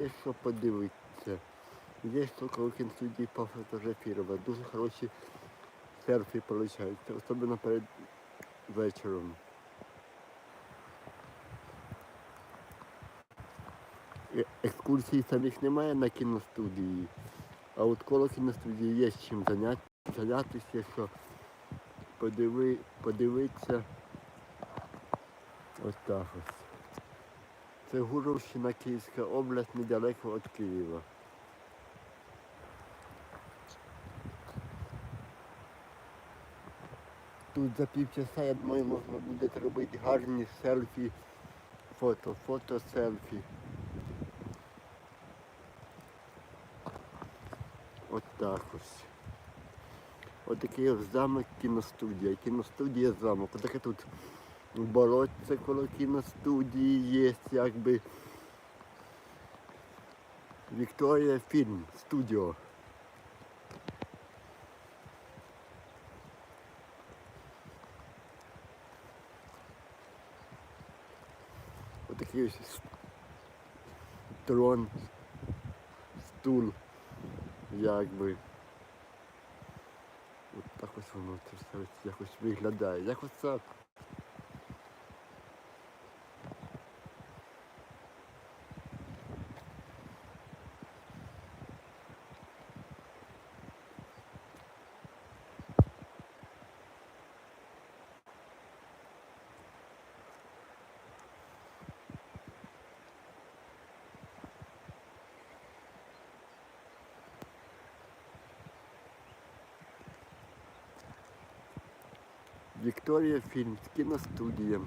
Є що подивитися. Є що коли студії пофотографувати. Дуже хороші селфі виходять, особливо перед вечором. Е- Екскурсій самих немає на кіностудії, а от коло кіностудії є чим зайнятися, що подиви, подивитися. Ось так ось. Це Гуровщина, Київська область, недалеко від Києва. Тут за півчаса, я думаю, можна буде робити гарні селфі, фото, фото, селфі. От так ось. Ось такий ось замок кіностудія. Кіностудія замок. Ось таке тут болотце коло кіностудії є, якби. Вікторія фільм, студіо. Ось такий ось трон, стул, якби. От так ось воно це все якось виглядає. Якось так. Вікторія фільм, кіностудія.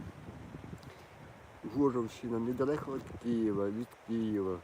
Гуровщина, недалеко від Києва, від Києва.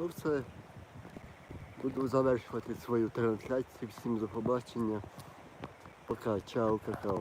Ну все. Буду завершувати свою трансляцію. Всім до побачення. Пока, чао, какао.